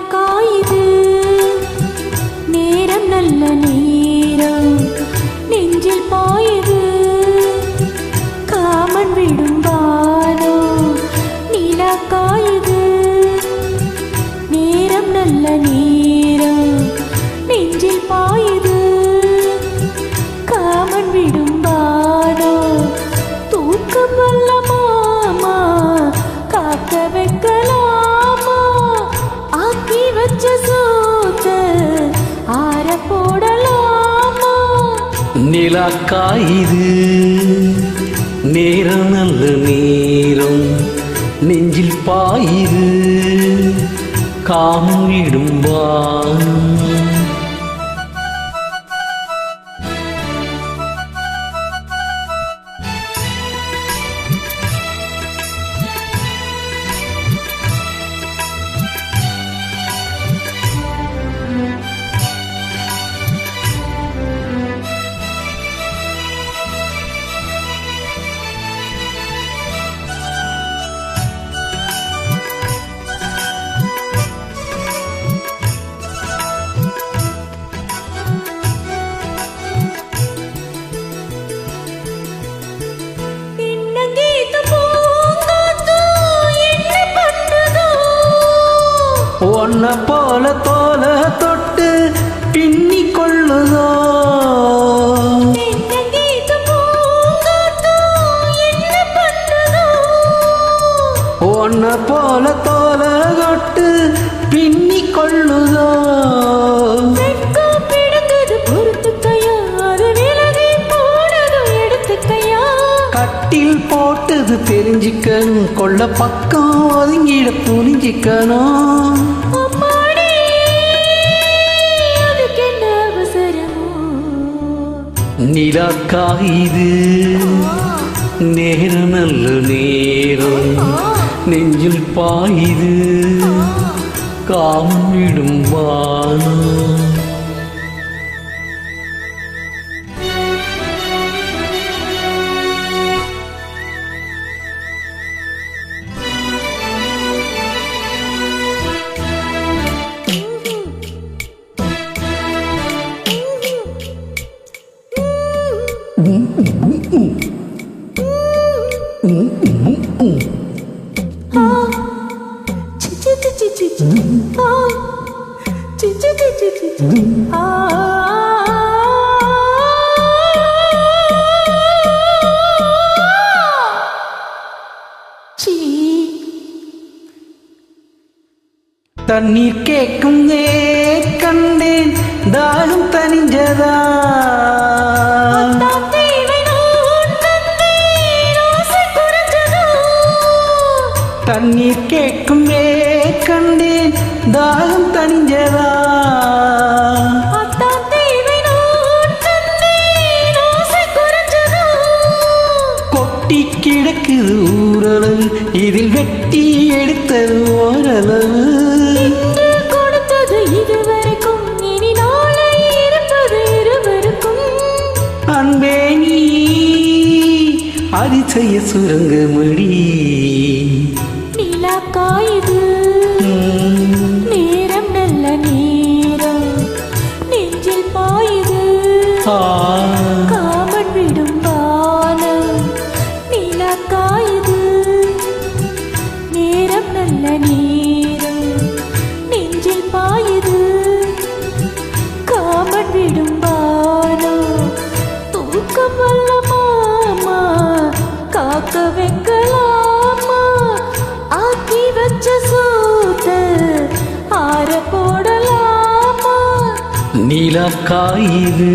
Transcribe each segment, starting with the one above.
நிலா காயுது. நேரம் நல்ல நேரம் நெஞ்சில் பாயுது. காமன் விடும் வானோ நிலா காயுது. நேரம் நல்ல நேரம் நெஞ்சில் பாயுது. நிலா இது? நேரம் நல்ல நேரம் நெஞ்சில் பாயுது. காமம் இடும் வானம். ஒன்ன போல தோல தொட்டு பின்னி கொள்ளுதோ? ஒன்ன போல தோல தொட்டு பின்னி கொள்ளுதோ? கட்டில் போட்டது தெரிஞ்சுக்கணும் கொள்ள பக்கம் ஒதுங்கிட புரிஞ்சிக்கணும். நிலா காயுது நேரம் நல்ல நேரம் நெஞ்சில் பாயுது. காமம் விடும் வானம் தண்ணீர் கேட்கும் ஏ கண்டேன் தாகம் தனிஞ்சதா தாகம் தனிஞ்சதா கொட்டி கிடக்குது ஊரளவு இதில் வெட்டி எடுத்தது ஓரளவு அன்பே நீ அதிசய சுரங்கமடி. நிலா காயுது காயுது நேரம் நல்ல நேரம் நெஞ்சில் பாயுது. காமன் விடும் வானம் தூக்கம் வல்ல மாமா காக்க வைக்கலாமா? ஆக்கி வச்ச சூத்த ஆற போடலாமா? நிலா காயுது.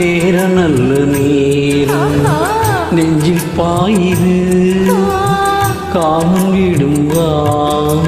நேர நல்ல நேரம். நெஞ்சில் பாயுது காமம் விடும் வானம்